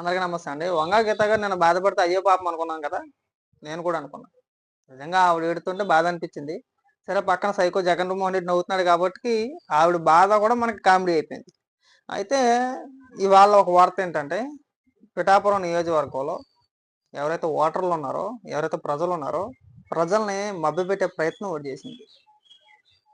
అందరికీ నమస్తే అండి. వంగా గీత గారు నేను బాధపడితే అయ్యో పాపం అనుకున్నాను కదా? నేను కూడా అనుకున్నా. నిజంగా ఆవిడ ఏడుతుంటే బాధ అనిపించింది. సరే పక్కన సైకో జగన్మోహన్ రెడ్డి నవ్వుతున్నాడు కాబట్టి ఆవిడ బాధ కూడా మనకి కామెడీ అయిపోయింది. అయితే ఇవాళ ఒక వార్త ఏంటంటే పిఠాపురం నియోజకవర్గంలో ఎవరైతే ఓటర్లు ఉన్నారో ఎవరైతే ప్రజలు ఉన్నారో ప్రజల్ని మభ్యపెట్టే ప్రయత్నం ఒకటి చేసింది.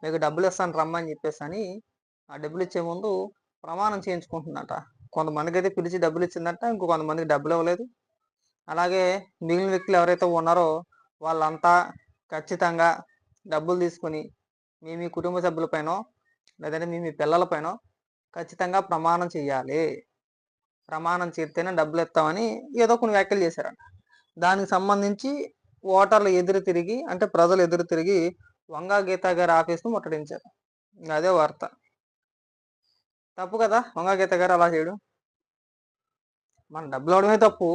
మీకు డబ్బులు ఇస్తాను రమ్మని చెప్పేసి అని ఆ డబ్బులు ఇచ్చే ముందు ప్రమాణం చేయించుకుంటుందట. కొంతమందికి అయితే పిలిచి డబ్బులు ఇచ్చిందంట ఇంకో కొంతమందికి డబ్బులు ఇవ్వలేదు అలాగే మిగిలిన వ్యక్తులు ఎవరైతే ఉన్నారో వాళ్ళంతా ఖచ్చితంగా డబ్బులు తీసుకుని మీ మీ కుటుంబ సభ్యులపైనో లేదంటే మీ మీ పిల్లలపైన ఖచ్చితంగా ప్రమాణం చేయాలి ప్రమాణం చేస్తేనే డబ్బులు ఇస్తామని ఏదో కొన్ని వ్యాఖ్యలు చేశారంట. దానికి సంబంధించి ఓటర్లు ఎదురు తిరిగి అంటే ప్రజలు ఎదురు తిరిగి వంగా గీతా గారి ఆఫీస్ను ముట్టడించారు. అదే వార్త. తప్పు కదా? వంగగీత గారు అలా చేయడం. మన డబ్బులు అవడమే తప్పు.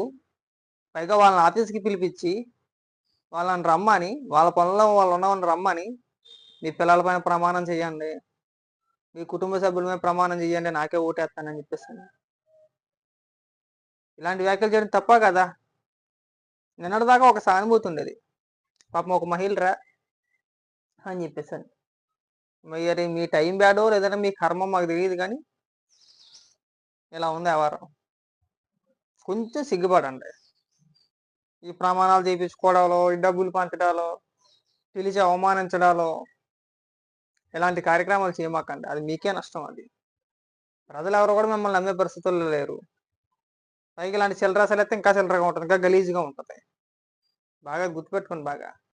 పైగా వాళ్ళని ఆఫీస్కి పిలిపించి వాళ్ళని రమ్మని వాళ్ళ పనుల్లో వాళ్ళు ఉన్నవాళ్ళని రమ్మని మీ పిల్లల పైన ప్రమాణం చేయండి. మీ కుటుంబ సభ్యుల మీద ప్రమాణం చేయండి నాకే ఓటేస్తానని చెప్పేస్తాను ఇలాంటి వ్యాఖ్యలు చేయడం తప్ప కదా? నిన్నటిదాకా ఒక సానుభూతి ఉండేది. పాపం ఒక మహిళరా అని చెప్పేసాను మరి మీ టైం బ్యాడో లేదంటే మీ కర్మ మాకు తెలియదు కానీ ఇలా ఉంది వ్యవహారం కొంచెం సిగ్గుపడండి. ఈ ప్రమాణాలు చేయించుకోవడాలో ఈ డబ్బులు పంచడాలో పిలిచి అవమానించడాలో ఇలాంటి కార్యక్రమాలు చేయమాకండి. అది మీకే నష్టం అది. ప్రజలు ఎవరు కూడా మిమ్మల్ని నమ్మే పరిస్థితుల్లో లేరు. పైకి ఇలాంటి చిల్లరాసలు అయితే ఇంకా చిల్లరగా ఉంటుంది ఇంకా గలీజ్గా ఉంటుంది. బాగా గుర్తుపెట్టుకోండి బాగా.